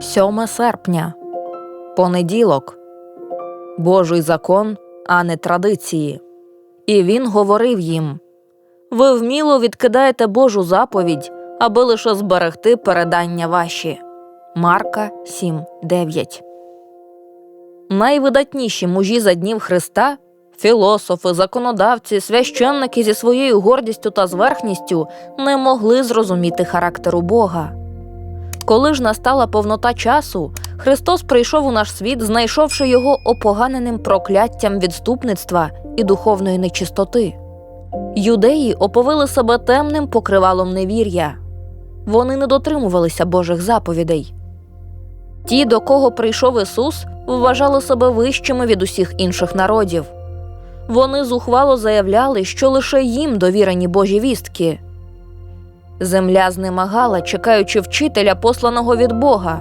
7 серпня. Понеділок. Божий закон, а не традиції. І він говорив їм: Ви вміло відкидаєте Божу заповідь, аби лише зберегти передання ваші. Марка 7.9 Найвидатніші мужі за днів Христа філософи, законодавці, священники зі своєю гордістю та зверхністю не могли зрозуміти характеру Бога. Коли ж настала повнота часу, Христос прийшов у наш світ, знайшовши його опоганеним прокляттям відступництва і духовної нечистоти. Юдеї оповили себе темним покривалом невір'я. Вони не дотримувалися Божих заповідей. Ті, до кого прийшов Ісус, вважали себе вищими від усіх інших народів. Вони зухвало заявляли, що лише їм довірені Божі вістки. Земля знемагала, чекаючи вчителя, посланого від Бога.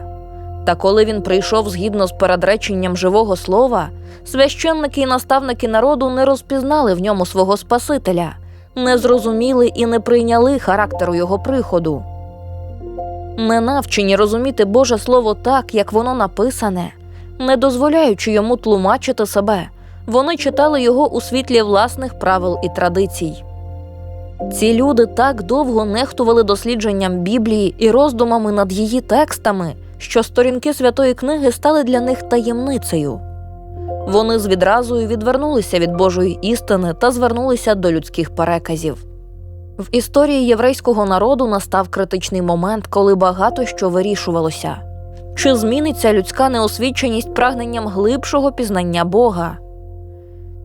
Та коли він прийшов згідно з передреченням живого слова, священники і наставники народу не розпізнали в ньому свого Спасителя, не зрозуміли і не прийняли характеру його приходу. Не навчені розуміти Боже Слово так, як воно написане, не дозволяючи йому тлумачити себе, вони читали його у світлі власних правил і традицій. Ці люди так довго нехтували дослідженням Біблії і роздумами над її текстами, що сторінки святої книги стали для них таємницею. Вони з відразою відвернулися від Божої істини та звернулися до людських переказів. В історії єврейського народу настав критичний момент, коли багато що вирішувалося. Чи зміниться людська неосвіченість прагненням глибшого пізнання Бога?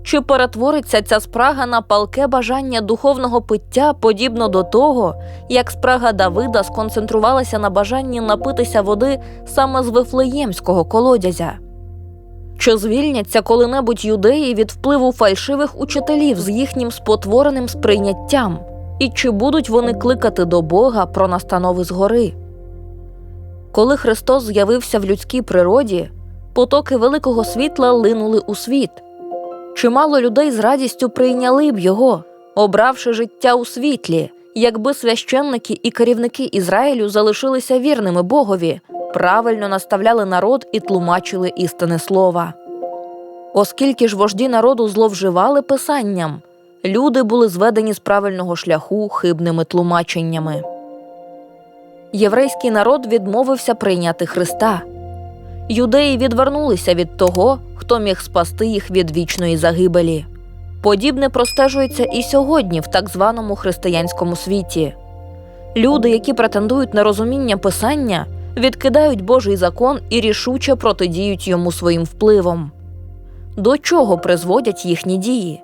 Чи перетвориться ця спрага на палке бажання духовного пиття, подібно до того, як спрага Давида сконцентрувалася на бажанні напитися води саме з вифлеємського колодязя? Чи звільняться коли-небудь юдеї від впливу фальшивих учителів з їхнім спотвореним сприйняттям? І чи будуть вони кликати до Бога про настанови згори? Коли Христос з'явився в людській природі, потоки великого світла линули у світ. Чимало людей з радістю прийняли б його, обравши життя у світлі, якби священники і керівники Ізраїлю залишилися вірними Богові, правильно наставляли народ і тлумачили істини слова. Оскільки ж вожді народу зловживали писанням, люди були зведені з правильного шляху хибними тлумаченнями. Єврейський народ відмовився прийняти Христа. Юдеї відвернулися від того, хто міг спасти їх від вічної загибелі. Подібне простежується і сьогодні в так званому християнському світі. Люди, які претендують на розуміння писання, відкидають Божий закон і рішуче протидіють йому своїм впливом. До чого призводять їхні дії?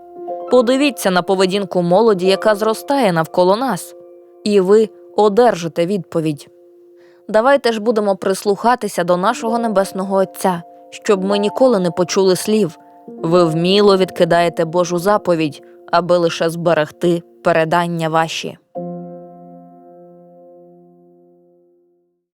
Подивіться на поведінку молоді, яка зростає навколо нас, і ви одержите відповідь. Давайте ж будемо прислухатися до нашого небесного Отця, щоб ми ніколи не почули слів. Ви вміло відкидаєте Божу заповідь, аби лише зберегти передання ваші.